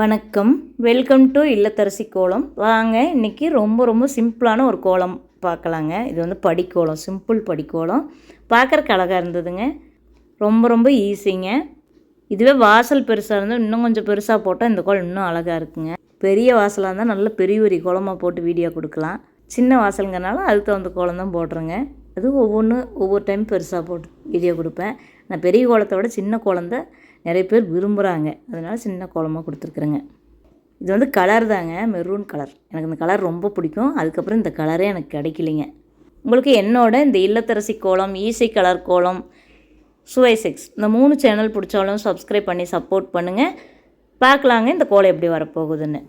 வணக்கம். Welcome to இல்லத்தரசி கோலம். வாங்க இன்றைக்கி ரொம்ப ரொம்ப சிம்பிளான ஒரு கோலம் பார்க்கலாங்க. இது வந்து படிக்கோலம் சிம்பிள் படிக்கோலம். பார்க்குறக்கு அழகாக இருந்ததுங்க. ரொம்ப ரொம்ப ஈஸிங்க இதுவே வாசல் பெருசாக இருந்தால் இன்னும் கொஞ்சம் பெருசாக போட்டால் இந்த கோலம் இன்னும் அழகாக இருக்குங்க. பெரிய வாசலாக இருந்தால் நல்ல பெரிய பெரிய கோலமாக போட்டு வீடியோ கொடுக்கலாம். சின்ன வாசலுங்கிறனால அதுக்கு தகுந்த கோலம் தான் போடுறேங்க. அது ஒவ்வொன்று ஒவ்வொரு டைம் பெருசாக போட்டு வீடியோ கொடுப்பேன். நான் பெரிய கோலத்தை விட சின்ன கோலம் தான் நிறைய பேர் விரும்புகிறாங்க அதனால் சின்ன கோலமாக கொடுத்துருக்குறேங்க. இது வந்து கலர் தாங்க மெரூன் கலர் எனக்கு இந்த கலர் ரொம்ப பிடிக்கும். அதுக்கப்புறம் இந்த கலரே எனக்கு கிடைக்கலைங்க. உங்களுக்கு என்னோட இந்த இல்லத்தரசி கோலம் ஈஸி கலர் கோலம் சுவை செக்ஸ் இந்த மூணு சேனல் பிடிச்சாலும் சப்ஸ்கிரைப் பண்ணி சப்போர்ட் பண்ணுங்கள் பார்க்கலாங்க இந்த கோலம் எப்படி வரப்போகுதுன்னு.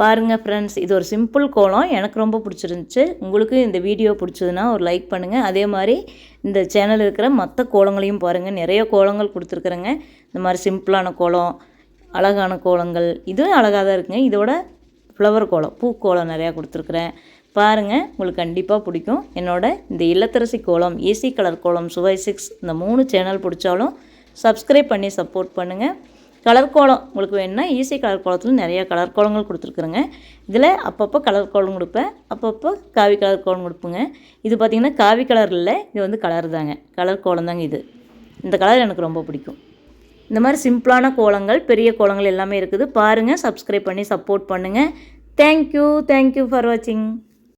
பாருங்கள் ஃப்ரெண்ட்ஸ் இது ஒரு சிம்பிள் கோலம். எனக்கு ரொம்ப பிடிச்சிருந்துச்சு. உங்களுக்கு இந்த வீடியோ பிடிச்சதுன்னா ஒரு லைக் பண்ணுங்கள் அதே மாதிரி இந்த சேனல் இருக்கிற மற்ற கோலங்களையும் பாருங்கள் நிறைய கோலங்கள் கொடுத்துருக்குறேங்க. இந்த மாதிரி சிம்பிளான கோலம் அழகான கோலங்கள் இதுவும் அழகாக தான் இருக்குங்க. இதோட ஃப்ளவர் கோலம் பூக்கோலம் நிறையா கொடுத்துருக்குறேன். பாருங்கள் உங்களுக்கு கண்டிப்பாக பிடிக்கும். என்னோட இந்த இல்லத்தரசி கோலம் ஏசி கலர் கோலம் சுவை சிக்ஸ் இந்த மூணு சேனல் பிடிச்சாலும் சப்ஸ்கிரைப் பண்ணி சப்போர்ட் பண்ணுங்கள் கலர் கோலம் உங்களுக்கு வேணும்னா ஈஸி கலர் கோலத்தில் நிறையா கலர் கோலங்கள் கொடுத்துருக்குறேங்க. இதில் அப்பப்போ கலர் கோலம் கொடுப்பேன். அப்பப்போ காவி கலர் கோலம் கொடுப்பேங்க. இது பார்த்திங்கன்னா காவி கலர் இல்லை இது வந்து கலர் தாங்க. கலர் கோலம் தாங்க இது. இந்த கலர் எனக்கு ரொம்ப பிடிக்கும். இந்த மாதிரி சிம்பிளான கோலங்கள் பெரிய கோலங்கள் எல்லாமே இருக்குது. பாருங்கள் சப்ஸ்கிரைப் பண்ணி சப்போர்ட் பண்ணுங்கள் தேங்க்யூ தேங்க்யூ ஃபார் வாட்சிங்